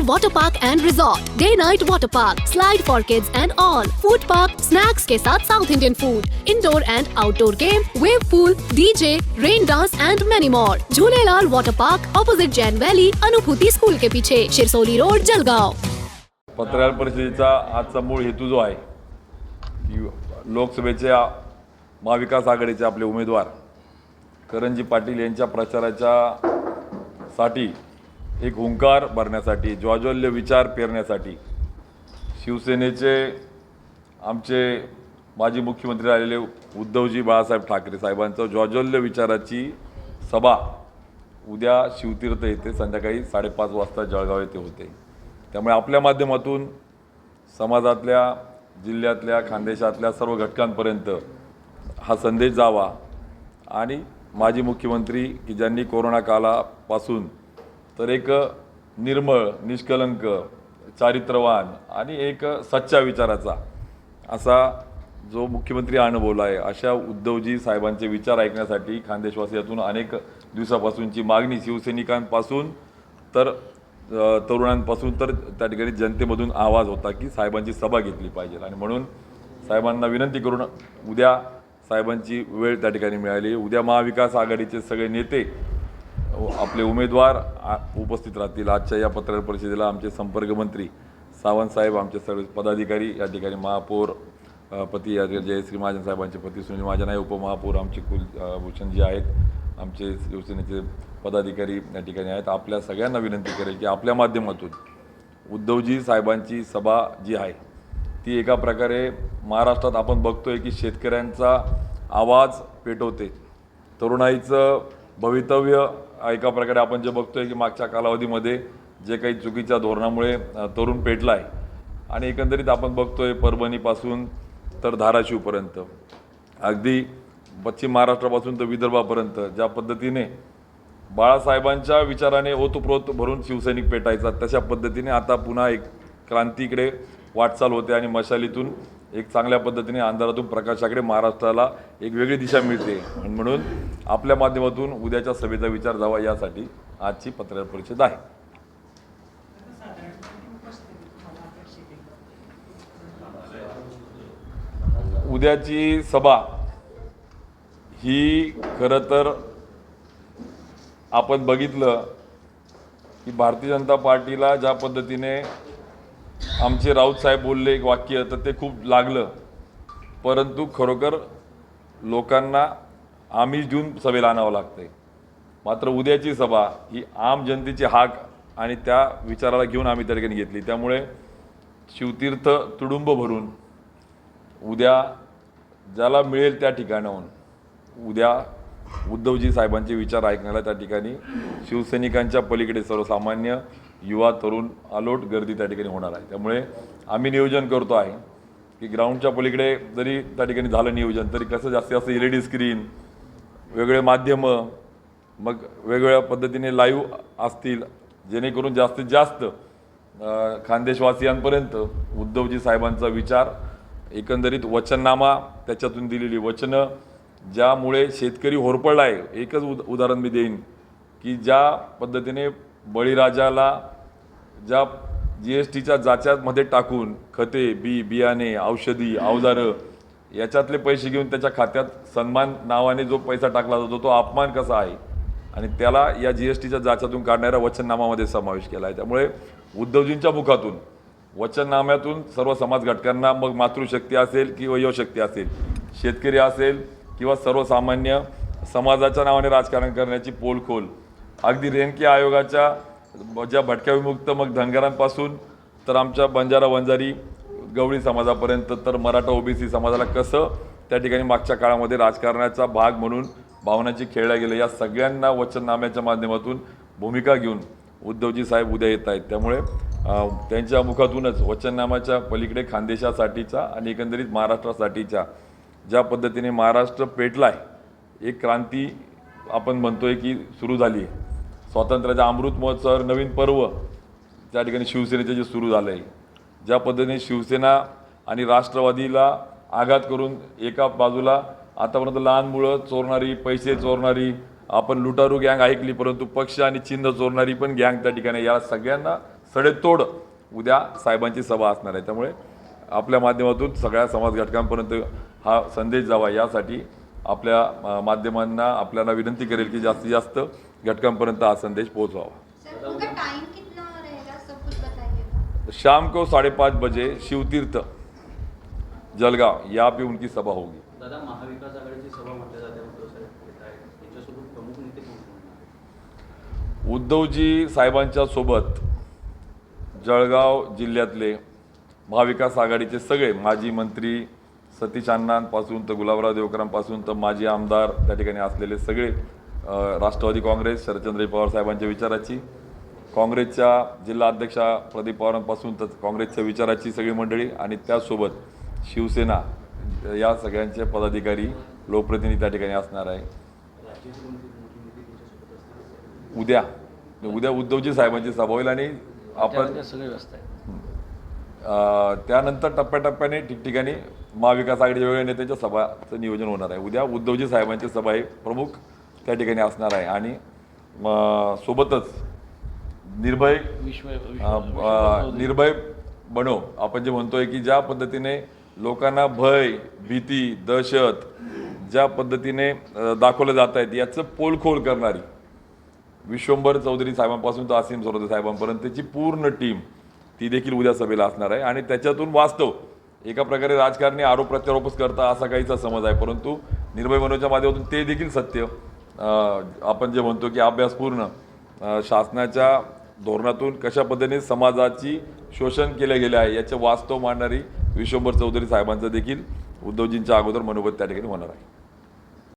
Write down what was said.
Jhulelalal Water Park and Resort, Day Night Water Park, Slide for Kids and all, Food Park, Snacks के साथ South Indian food, Indoor and Outdoor game, Wave Pool, DJ, Rain Dance and many more. Jhulelalal Water Park, opposite Jain Valley, Anubhuti school के पीछे, Shirsoli road, Jalgaon. पत्रकार परिषदेचा आजचा मूळ हेतू जो आहे की लोकसभेच्या महाविकास आघाडीचे आपले उमेदवार करंजी पाटील यांच्या प्रचाराच्या साठी एक हुंकार भरण्यासाठी ज्वाज्वल्य विचार पेरण्यासाठी शिवसेनेचे आमचे माजी मुख्यमंत्री राहिलेले उद्धवजी बाळासाहेब ठाकरे साहेबांचं ज्वाज्वल्य विचाराची सभा उद्या शिवतीर्थ येथे संध्याकाळी साडेपाच वाजता जळगाव येथे होते. त्यामुळे आपल्या माध्यमातून समाजातल्या जिल्ह्यातल्या खानदेशातल्या सर्व घटकांपर्यंत हा संदेश जावा आणि माजी मुख्यमंत्री की ज्यांनी कोरोना कालापासून तर एक निर्मळ निष्कलंक चारित्र्यवान आणि एक सच्चा विचाराचा असा जो मुख्यमंत्री अनुभवला आहे अशा उद्धवजी साहेबांचे विचार ऐकण्यासाठी खानदेशवासियातून अनेक दिवसापासूनची मागणी शिवसैनिकांपासून तर तरुणांपासून तर त्या ठिकाणी जनतेमधून आवाज होता की साहेबांची सभा घेतली पाहिजे आणि म्हणून साहेबांना विनंती करून उद्या साहेबांची वेळ त्या ठिकाणी मिळाली. उद्या महाविकास आघाडीचे सगळे नेते आपले उमेदवार आ- उपस्थित राहतील. आजच्या या पत्रकार परिषदेला आमचे संपर्क मंत्री सावंत साहेब आमचे सर्व पदाधिकारी या ठिकाणी महापौर पती या जयश्री महाजन साहेबांचे पती सुनील महाजन आहे उपमहापौर आमचे कुल अ, आहेत आमचे शिवसेनेचे पदाधिकारी या ठिकाणी आहेत. आपल्या सगळ्यांना विनंती करेल की आपल्या माध्यमातून उद्धवजी साहेबांची सभा जी आहे ती एका प्रकारे महाराष्ट्रात आपण बघतोय की शेतकऱ्यांचा आवाज पेटवते. तरुणाईचं भवितव्य एका प्रकारे आपण जे बघतोय की मागच्या कालावधीमध्ये जे काही चुकीच्या धोरणामुळे तरुण पेटला आहे आणि एकंदरीत आपण बघतोय परभणीपासून तर धाराशिवपर्यंत. अगदी पश्चिम महाराष्ट्रापासून तर विदर्भापर्यंत ज्या पद्धतीने बाळासाहेबांच्या विचाराने ओतप्रोत भरून शिवसैनिक पेटायचा तशा पद्धतीने आता पुन्हा एक क्रांतीकडे वाटचाल होते आणि मशालीतून एक चांगल्या पद्धतीने अंधारातून प्रकाशाकडे महाराष्ट्राला एक वेगळी दिशा मिळते. म्हणून आपल्या माध्यमातून उद्याच्या सभेचा विचार जावा यासाठी आजची पत्रकार परिषद आहे. उद्याची सभा ही खरं तर आपण बघितलं की भारतीय जनता पार्टीला ज्या पद्धतीने आमचे राऊत साहेब बोलले एक वाक्य तर ते खूप लागलं. परंतु खरोखर लोकांना आमिष देऊन सभेला आणावं लागतंय. मात्र उद्याची सभा ही आम जनतेची हाक आणि त्या विचाराला घेऊन आम्ही त्या ठिकाणी घेतली. त्यामुळे शिवतीर्थ तुडुंब भरून उद्या ज्याला मिळेल त्या ठिकाणाहून उद्या उद्धवजी साहेबांचे विचार ऐकण्याला त्या ठिकाणी शिवसैनिकांच्या पलीकडे सर्वसामान्य युवा तरुण अलोट गर्दी त्या ठिकाणी होणार आहे. त्यामुळे आम्ही नियोजन करतो आहे की ग्राउंडच्या पलीकडे जरी त्या ठिकाणी झालं नियोजन तरी कसं जास्तीत जास्त एल ई डी स्क्रीन वेगळे माध्यमं मग वेगवेगळ्या पद्धतीने लाईव्ह असतील जेणेकरून जास्तीत जास्त खानदेशवासियांपर्यंत उद्धवजी साहेबांचा विचार एकंदरीत वचननामा त्याच्यातून दिलेली वचनं ज्यामुळे शेतकरी होरपळला आहे एकच उद उदाहरण मी देईन की ज्या पद्धतीने बळीराजाला ज्या जी एस टीच्या जाच्यामध्ये टाकून खते बी बियाणे औषधी अवजारं याच्यातले पैसे घेऊन त्याच्या खात्यात सन्मान नावाने जो पैसा टाकला जातो तो अपमान कसा आहे? आणि त्याला या जी एस टीच्या जाच्यातून काढणाऱ्या वचननामामध्ये समावेश केला आहे. त्यामुळे उद्धवजींच्या मुखातून वचननाम्यातून सर्व समाज घटकांना मग मातृशक्ती असेल किंवा युवशक्ती असेल शेतकरी असेल किंवा सर्वसामान्य समाजाच्या नावाने राजकारण करण्याची पोलखोल अगदी रेणकी आयोगाच्या ज्या भटक्या विमुक्त मग धनगरांपासून तर आमच्या बंजारा वंजारी गवळी समाजापर्यंत तर मराठा ओबीसी समाजाला कसं त्या ठिकाणी मागच्या काळामध्ये राजकारणाचा भाग म्हणून भावनांची खेळल्या गेलं या सगळ्यांना वचननाम्याच्या माध्यमातून भूमिका घेऊन उद्धवजी साहेब उद्या येत आहेत. त्यामुळे त्यांच्या मुखातूनच वचननामाच्या पलीकडे खानदेशासाठीचा आणि एकंदरीत महाराष्ट्रासाठीच्या ज्या पद्धतीने महाराष्ट्र पेटला आहे एक क्रांती आपण म्हणतोय की सुरू झाली आहे स्वातंत्र्याचा अमृत महोत्सव नवीन पर्व त्या ठिकाणी शिवसेनेचं जे सुरू झालं आहे ज्या पद्धतीने शिवसेना आणि राष्ट्रवादीला आघात करून एका बाजूला आतापर्यंत लहान मुलं चोरणारी पैसे चोरणारी आपण लुटारू गँग ऐकली परंतु पक्ष आणि चिन्ह चोरणारी पण गँग त्या ठिकाणी. या सगळ्यांना सडेतोड उद्या साहेबांची सभा असणार आहे. त्यामुळे आपल्या माध्यमातून सगळ्या समाज घटकांपर्यंत हा संदेश जावा. यासाठी आपल्या माध्यमांना आपल्याला विनंती करेल की जास्तीत जास्त घटकांपर्यंत हा संदेश पोहोचवावा. सर उनका टाइम कितना रहेगा? सब कुछ बताइएगा शाम को साढ़े पाँच बजे शिवतीर्थ जलगाव यहाँ पे उनकी सभा होगी? उद्धवजी साहेबांच्या सोबत जळगाव जिल्ह्यातले महाविकास आघाडीचे सगळे माजी मंत्री सतीश अण्णांपासून तर गुलाबराव देवकरांपासून तर माजी आमदार त्या ठिकाणी असलेले सगळे राष्ट्रवादी काँग्रेस शरदचंद्र पवार साहेबांच्या विचाराची. काँग्रेसच्या जिल्हा अध्यक्षा प्रदीप पवारांपासून तर काँग्रेसच्या विचाराची सगळी मंडळी आणि त्याचसोबत शिवसेना या सगळ्यांचे पदाधिकारी लोकप्रतिनिधी त्या ठिकाणी असणार आहे. उद्या उद्या उद्धवजी साहेबांची सभा होईल आणि आपण सगळे आहे त्यानंतर टप्प्याटप्प्याने ठिकठिकाणी महाविकास आघाडीच्या वेगवेगळ्या नेत्यांच्या सभाचं नियोजन होणार आहे. उद्या उद्धवजी साहेबांची सभा हे प्रमुख त्या ठिकाणी असणार आहे. आणि सोबतच निर्भय निर्भय बनो आपण जे म्हणतोय की ज्या पद्धतीने लोकांना भय भीती दहशत ज्या पद्धतीने दाखवलं जात आहेत याचं पोलखोल करणारी विश्वंभर चौधरी साहेबांपासून तर असीम सरोदे साहेबांपर्यंतची पूर्ण टीम ती देखील उद्या सभेला असणार आहे. आणि त्याच्यातून वास्तव एका प्रकारे राजकारणी आरोप प्रत्यारोपच करता असा काहीचा समज आहे. परंतु निर्भय मनोच्या माध्यमातून ते देखील सत्य. आपण जे म्हणतो की अभ्यासपूर्ण शासनाच्या धोरणातून कशा पद्धतीने समाजाची शोषण केले गेले आहे याचे वास्तव मांडणारी विश्वंभर चौधरी साहेबांचं देखील उद्धवजींच्या अगोदर मनोगत त्या ठिकाणी होणार आहे.